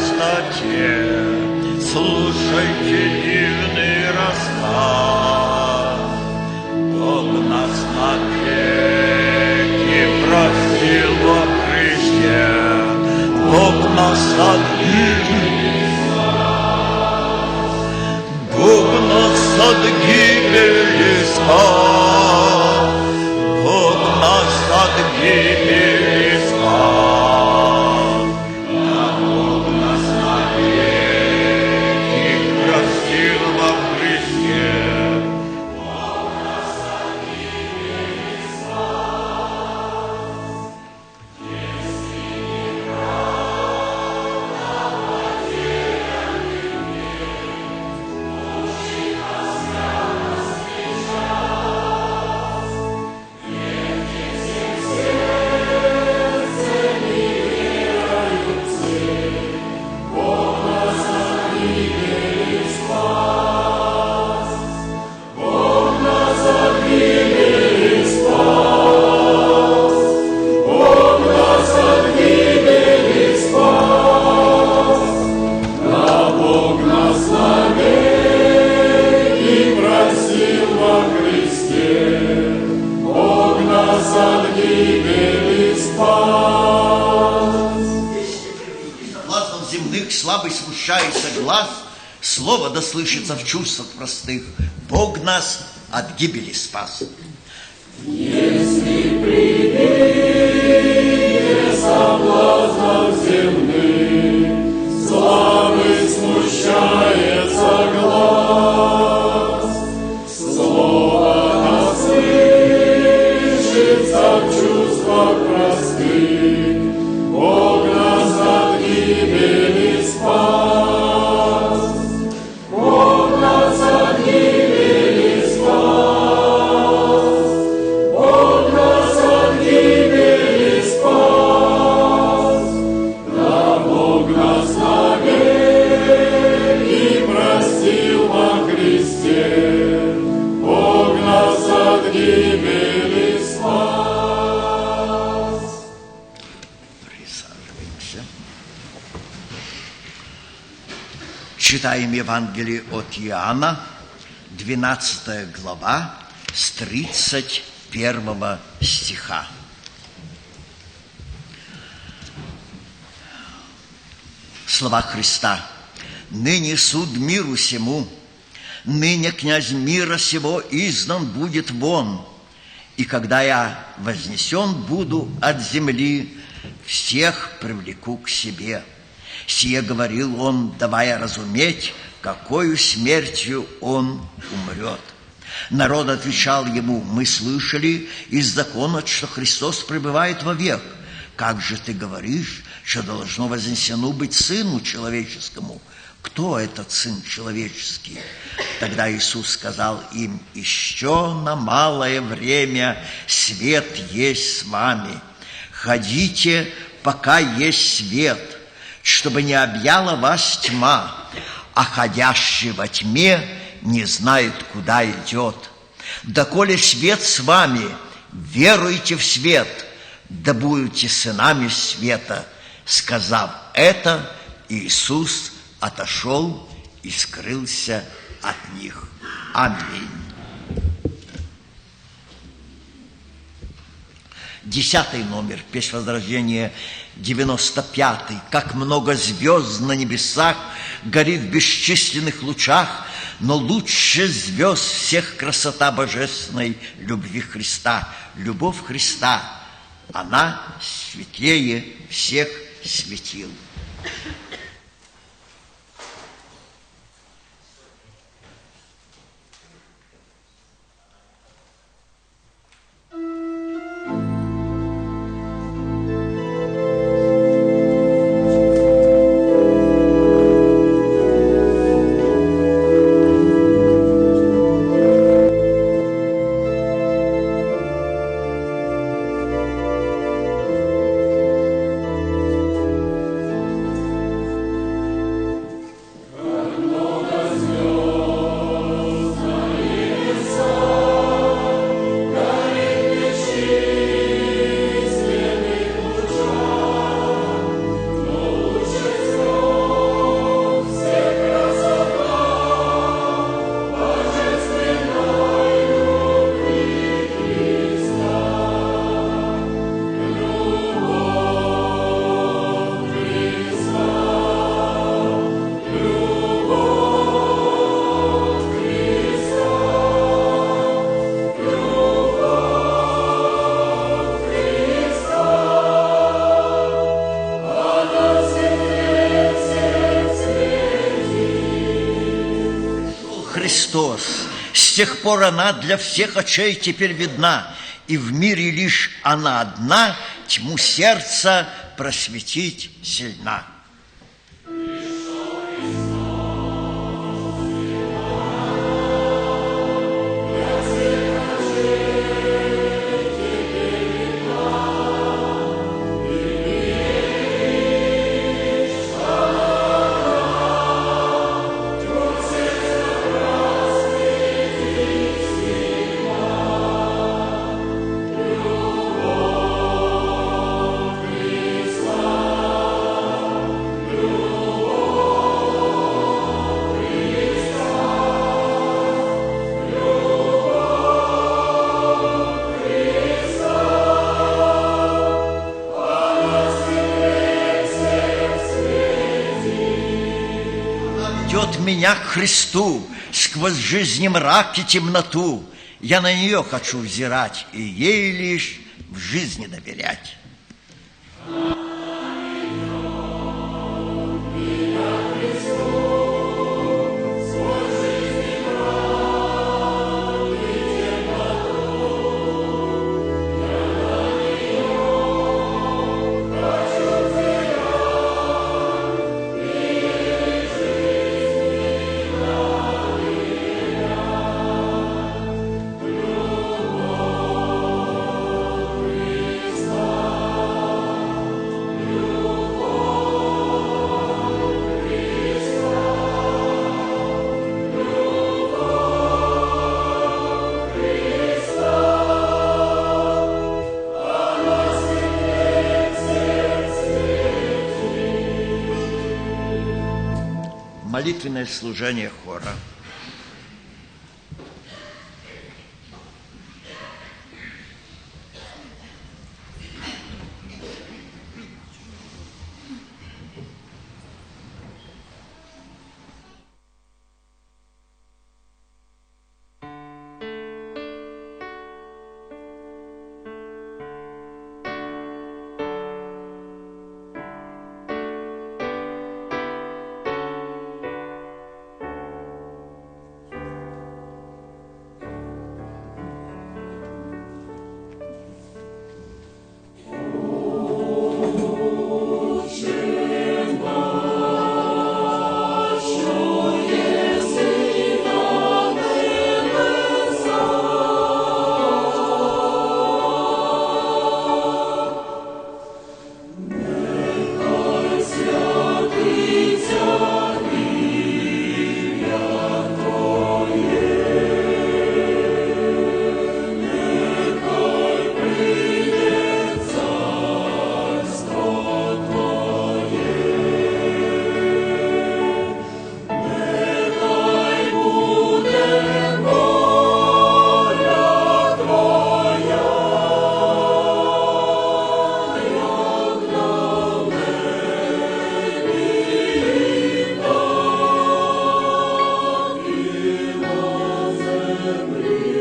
простоте. Слушайте Глазом земных слабый смущается глаз, Слово да слышится в чувствах простых. Бог нас от гибели спас. Присаживаемся. Читаем Евангелие от Иоанна, 12 глава, с 31 стиха. Слова Христа. «Ныне суд миру сему, ныне князь мира сего издан будет вон, и когда я вознесен буду от земли, всех привлеку к себе». Сие говорил он, давая разуметь, какою смертью он умрет. Народ отвечал ему, мы слышали из закона, что Христос пребывает вовек. Как же ты говоришь, что должно вознесено быть Сыну Человеческому? Кто этот Сын Человеческий? Тогда Иисус сказал им, еще на малое время свет есть с вами. Ходите, пока есть свет, чтобы не объяла вас тьма, а ходящий во тьме не знает, куда идет. Доколе свет с вами, веруйте в свет, да будете сынами света. Сказав это, Иисус отошел и скрылся от них. Аминь. Десятый номер, песнь Возрождения, 95-й. Как много звезд на небесах горит в бесчисленных лучах, но лучше звезд всех красота божественной любви Христа. Любовь Христа, она светлее всех светил. Тех пор она для всех очей теперь видна, и в мире лишь она одна тьму сердца просветить сильна. Меня к Христу сквозь жизни мрак и темноту. Я на нее хочу взирать и ей лишь в жизни доверять. Молитвенное служение хора.